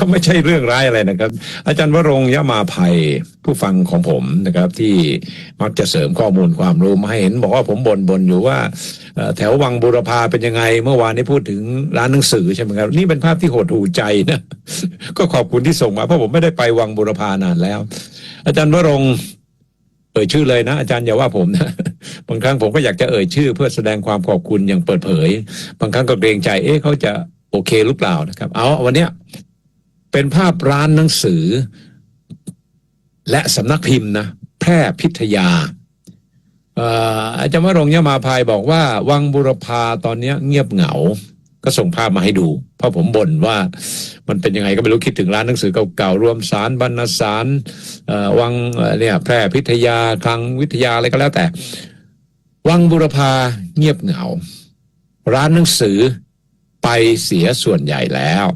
ก็ไม่ใช่เรื่องร้ายอะไรนะครับ อาจารย์วรงยะมาภัยผู้ฟังของผมนะครับ ที่มักจะเสริมข้อมูลความรู้มาให้เห็น บอกว่าผมบ่นบ่นอยู่ว่าแถววังบุรพาเป็นยังไง เมื่อวานนี้พูดถึงร้านหนังสือใช่ไหมครับ นี่เป็นภาพที่หดหูใจนะก็ขอบคุณที่ส่งมาเพราะผมไม่ได้ไปวังบุรพานานแล้ว อาจารย์วรงเอ่ยชื่อเลยนะ อาจารย์อย่าว่าผมนะบางครั้งผมก็อยากจะเอ่ยชื่อ เพื่อแสดงความขอบคุณอย่างเปิดเผย บางครั้งก็เกรงใจ เอ๊ะเขาจะโอเคหรือเปล่านะครับ เอาวันเนี้ย เป็นภาพร้านหนังสือ และสำนักพิมพ์นะแพร่พิทยาอาจารย์วรงยมาพายบอกว่า วังบุรพาตอนเนี้ยเงียบเหงา ก็ส่งภาพมาให้ดู เพราะผมบ่นว่ามันเป็นยังไงก็ไม่รู้คิดถึงร้านหนังสือเก่าๆรวมสารบรรณสารวังเนี่ยแพร่พิทยาคลังวิทยาอะไรก็แล้วแต่ วังบุรพาเงียบเหงา ร้านหนังสือไปเสียส่วนใหญ่แล้ว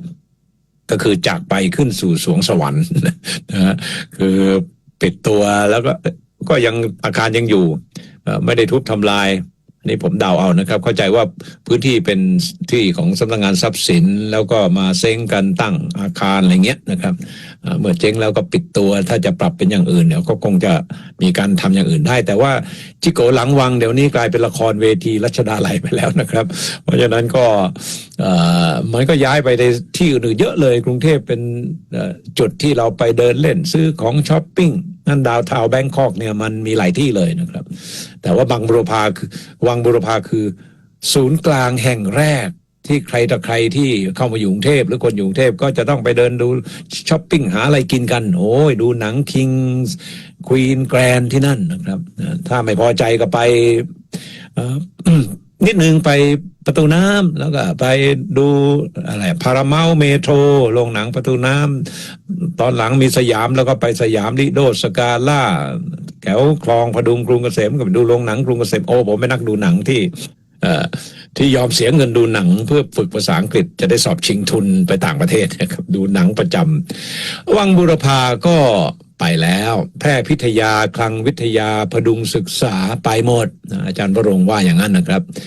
ก็คือจากไปขึ้นสู่สวงสวรรค์นะฮะคือปิดตัวแล้วก็ก็ยังอาคารยังอยู่ ไม่ได้ทุบทำลายนนี้ผมเดาเอานะครับ เข้าใจว่าพื้นที่เป็นที่ของสำนักงานทรัพย์สิน แล้วก็มาเซ้งกันตั้งอาคารอะไรเงี้ยนะครับเมื่อเจ๊งแล้วก็ปิดตัว ถ้าจะปรับเป็นอย่างอื่นเนี่ยก็คงจะมีการทำอย่างอื่นได้ แต่ว่าจิโกหลังวังเดี๋ยวนี้กลายเป็นละครเวทีรัชดาลัยไปแล้วนะครับ เพราะฉะนั้นก็ มันก็ย้ายไปในที่อื่นเยอะเลย กรุงเทพเป็นจุดที่เราไปเดินเล่นซื้อของช้อปปิ้งนั่นดาวทาวแบงคอกเนี่ยมันมีหลายที่เลยนะครับ แต่ว่าบางบุรพาคือวังบุรพาคือ ศูนย์กลางแห่งแรกที่ใครต่อใครที่เข้ามาอยู่กรุงเทพหรือคนอยู่กรุงเทพก็จะต้องไปเดินดูช้อปปิ้งหาอะไรกินกัน โอ้ยดูหนังคิงควีนแกรนที่นั่นนะครับ ถ้าไม่พอใจก็ไปนิดนึงไป ประตูน้ำแล้วก็ไปดูอะไรพาราเมลเมโทรโรงหนังประตูน้ำตอนหลังมีสยามแล้วก็ไปสยามลิโดสกาล่าแถวคลองพดุงกรุงเกษมก็ไปดูโรงหนังกรุงเกษมโอ้ผมเป็นนักดูหนังที่เอ่อที่ยอมเสียเงินดูหนังเพื่อฝึกภาษาอังกฤษจะได้สอบชิงทุนไปต่างประเทศนะครับดูหนังประจำวังบุรพาก็ไปแล้ว แพร่พิทยาคลังวิทยาพดุงศึกษาไปหมด อาจารย์วรงค์ว่าอย่างนั้นนะครับ